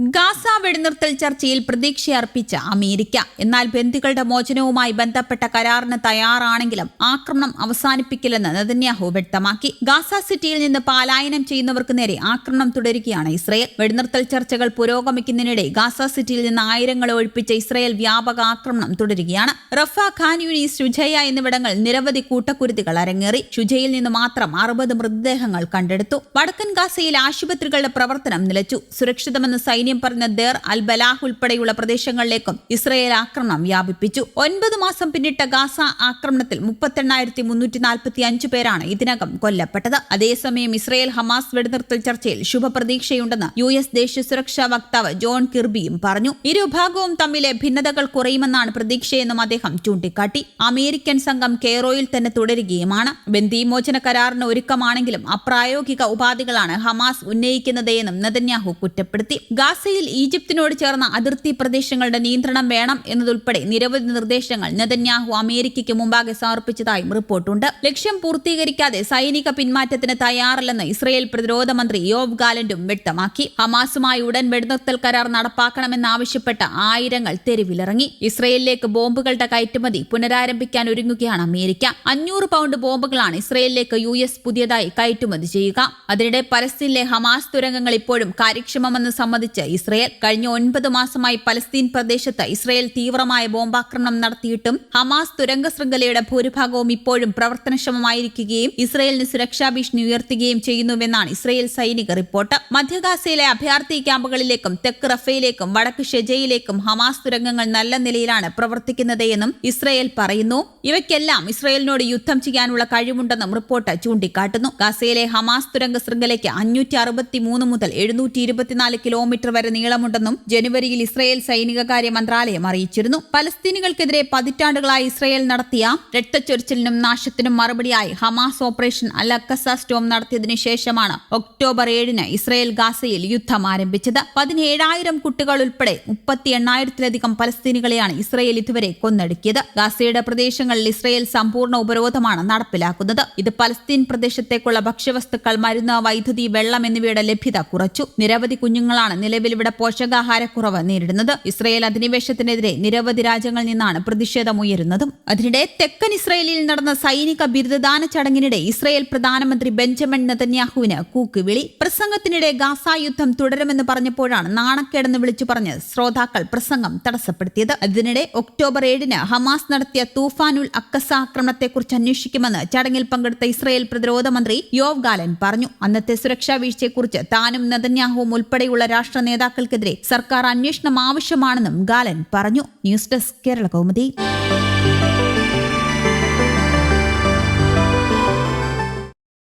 Gaza വെടിനിർത്തൽ ചർച്ചയിൽ പ്രതീക്ഷയർപ്പിച്ച America. എന്നാൽ ബന്ദികളുടെ മോചനവുമായി ബന്ധപ്പെട്ട കരാറിന് തയ്യാറാണെങ്കിലും ആക്രമണം അവസാനിപ്പിക്കില്ലെന്ന് നെതന്യാഹു വ്യക്തമാക്കി. ഗാസ സിറ്റിയിൽ നിന്ന് പലായനം ചെയ്യുന്നവർക്ക് നേരെ ആക്രമണം തുടരുകയാണ് ഇസ്രയേൽ. വെടിനിർത്തൽ ചർച്ചകൾ പുരോഗമിക്കുന്നതിനിടെ ഗാസ സിറ്റിയിൽ നിന്ന് ആയിരങ്ങളെ ഒഴിപ്പിച്ച ഇസ്രയേൽ വ്യാപക ആക്രമണം തുടരുകയാണ്. റഫ ഖാൻ യൂനീസ് ഷുജയ എന്നിവിടങ്ങൾ നിരവധി കൂട്ടക്കുരുതികൾ അരങ്ങേറി. ഷുജയിൽ നിന്ന് മാത്രം അറുപത് മൃതദേഹങ്ങൾ കണ്ടെടുത്തു. വടക്കൻ ഗാസയിൽ ആശുപത്രികളുടെ പ്രവർത്തനം നിലച്ചു. സുരക്ഷിതമെന്ന് സൈന്യം പറഞ്ഞ ദേർ അൽ ബലാഹ് ഉൾപ്പെടെയുള്ള പ്രദേശങ്ങളിലേക്കും ഇസ്രയേൽ ആക്രമണം വ്യാപിപ്പിച്ചു. ഒൻപത് മാസം പിന്നിട്ട ഗാസ ആക്രമണത്തിൽ മുപ്പത്തെണ്ണായിരത്തി മുന്നൂറ്റി നാൽപ്പത്തി അഞ്ച് പേരാണ് ഇതിനകം കൊല്ലപ്പെട്ടത്. അതേസമയം ഇസ്രയേൽ ഹമാസ് വെടിനിർത്തൽ ചർച്ചയിൽ ശുഭപ്രതീക്ഷയുണ്ടെന്ന് യു എസ് ദേശീയ സുരക്ഷാ വക്താവ് ജോൺ കിർബിയും പറഞ്ഞു. ഇരുഭാഗവും തമ്മിലെ ഭിന്നതകൾ കുറയുമെന്നാണ് പ്രതീക്ഷയെന്നും അദ്ദേഹം ചൂണ്ടിക്കാട്ടി. അമേരിക്കൻ സംഘം കെയ്റോയിൽ തന്നെ തുടരുകയുമാണ്. ബന്ദിമോചന കരാറിന് ഒരുക്കമാണെങ്കിലും അപ്രായോഗിക ഉപാധികളാണ് ഹമാസ് ഉന്നയിക്കുന്നത് എന്നും നെതന്യാഹു കുറ്റപ്പെടുത്തി. ഗാസയിൽ ഈജിപ്തിനോട് ചേർന്ന അതിർത്തി പ്രദേശങ്ങളുടെ നിയന്ത്രണം വേണം എന്നതുൾപ്പെടെ നിരവധി നിർദ്ദേശങ്ങൾ നെതന്യാഹു അമേരിക്കയ്ക്ക് മുമ്പാകെ സമർപ്പിച്ചതായും റിപ്പോർട്ടുണ്ട്. ലക്ഷ്യം പൂർത്തീകരിക്കാതെ സൈനിക പിന്മാറ്റത്തിന് തയ്യാറല്ലെന്ന് ഇസ്രയേൽ പ്രതിരോധ മന്ത്രി യോവ് ഗാലൻഡും വ്യക്തമാക്കി. ഹമാസുമായി ഉടൻ വെടിനിർത്തൽ കരാർ നടപ്പാക്കണമെന്നാവശ്യപ്പെട്ട ആയിരങ്ങൾ തെരുവിലിറങ്ങി. ഇസ്രയേലിലേക്ക് ബോംബുകളുടെ കയറ്റുമതി പുനരാരംഭിക്കാൻ ഒരുങ്ങുകയാണ് അമേരിക്ക. അഞ്ഞൂറ് പൗണ്ട് ബോംബുകളാണ് ഇസ്രയേലിലേക്ക് യു എസ് പുതിയതായി കയറ്റുമതി ചെയ്യുക. അതിനിടെ പലസ്തീനിലെ ഹമാസ് തുരങ്കങ്ങൾ ഇപ്പോഴും കാര്യക്ഷമമെന്ന് സമ്മതിച്ച് ഇസ്രയേൽ കഴിഞ്ഞ ഒൻപത് മാസമായി പലസ്തീൻ പ്രദേശത്ത് ഇസ്രയേൽ തീവ്രമായ ബോംബാക്രമണം നടത്തിയിട്ടും ഹമാസ് തുരങ്ക ശൃംഖലയുടെ ഭൂരിഭാഗവും ഇപ്പോഴും പ്രവർത്തനക്ഷമമായിരിക്കുകയും ഇസ്രയേലിന് സുരക്ഷാ ഭീഷണി ഉയർത്തുകയും ചെയ്യുന്നുവെന്നാണ് ഇസ്രയേൽ സൈനിക റിപ്പോർട്ട്. മധ്യഗാസയിലെ അഭയാർത്ഥി ക്യാമ്പുകളിലേക്കും തെക്ക് റഫയിലേക്കും വടക്ക് ഷെജയിലേക്കും ഹമാസ് തുരങ്കങ്ങൾ നല്ല നിലയിലാണ് പ്രവർത്തിക്കുന്നത് എന്നും ഇസ്രയേൽ പറയുന്നു. ഇവയ്ക്കെല്ലാം ഇസ്രയേലിനോട് യുദ്ധം ചെയ്യാനുള്ള കഴിവുണ്ടെന്നും റിപ്പോർട്ട് ചൂണ്ടിക്കാട്ടുന്നു. ഗാസയിലെ ഹമാസ് തുരങ്ക ശൃംഖലയ്ക്ക് അഞ്ഞൂറ്റി അറുപത്തി മൂന്ന് മുതൽ എഴുന്നൂറ്റി ഇരുപത്തിനാല് കിലോമീറ്റർ വരെ നീളമുണ്ടെന്നും ജനുവരിയിൽ ഇസ്രയേൽ സൈനികകാര്യ മന്ത്രാലയം അറിയിച്ചിരുന്നു. പലസ്തീനികൾക്കെതിരെ പതിറ്റാണ്ടുകളായി ഇസ്രയേൽ നടത്തിയ രക്തച്ചൊരിച്ചിലിനും നാശത്തിനും മറുപടിയായി Hamas operation Al Aqsa storm നടത്തിയതിനു ശേഷമാണ് ഒക്ടോബർ ഏഴിന് ഇസ്രയേൽ ഗാസയിൽ യുദ്ധം ആരംഭിച്ചത്. പതിനേഴായിരം കുട്ടികൾ ഉൾപ്പെടെ മുപ്പത്തി എണ്ണായിരത്തിലധികം പലസ്തീനികളെയാണ് ഇസ്രയേൽ ഇതുവരെ കൊന്നൊടുക്കിയത്. ഗാസയുടെ പ്രദേശങ്ങളിൽ ഇസ്രയേൽ സമ്പൂർണ ഉപരോധമാണ് നടപ്പിലാക്കുന്നത്. ഇത് പലസ്തീൻ പ്രദേശത്തേക്കുള്ള ഭക്ഷ്യവസ്തുക്കൾ മരുന്ന് വൈദ്യുതി വെള്ളം എന്നിവയുടെ ലഭ്യത കുറച്ചു. നിരവധി കുഞ്ഞുങ്ങളാണ് നിലവിൽ ഇവിടെ പോഷകാഹാരക്കുറവ് നേരിടുന്നത്. ഇസ്രയേൽ അധിനിവേശത്തിനെതിരെ നിരവധി രാജ്യങ്ങളിൽ നിന്നാണ് പ്രതിഷേധമുയരുന്നതും അതിനിടെ തെക്കൻ ഇസ്രയേലിൽ നടന്ന സൈനിക ബിരുദദാന ചടങ്ങിനിടെ ഇസ്രയേൽ പ്രധാനമന്ത്രി ബെഞ്ചമിൻ നെതന്യാഹുവിന് കൂക്കുവിളി. പ്രസംഗത്തിനിടെ ഗാസ യുദ്ധം തുടരുമെന്ന് പറഞ്ഞപ്പോഴാണ് നാണക്കേടെന്ന് വിളിച്ചു പറഞ്ഞ് ശ്രോതാക്കൾ പ്രസംഗം തടസ്സപ്പെടുത്തിയത്. അതിനിടെ ഒക്ടോബർ ഏഴിന് ഹമാസ് നടത്തിയ തൂഫാനുൽ അക്കസ ആക്രമണത്തെക്കുറിച്ച് അന്വേഷിക്കുമെന്ന് ചടങ്ങിൽ പങ്കെടുത്ത ഇസ്രയേൽ പ്രതിരോധ മന്ത്രി യോവ് ഗാലൻ പറഞ്ഞു. അന്നത്തെ സുരക്ഷാ വീഴ്ചയെക്കുറിച്ച് താനും നെതന്യാഹുവും ഉൾപ്പെടെയുള്ള രാഷ്ട്ര നേതാക്കൾക്കെതിരെ സർക്കാർ അന്വേഷണം ആവശ്യമാണെന്നും ഗാലൻ പറഞ്ഞു. News desk Kerala Kaumudi.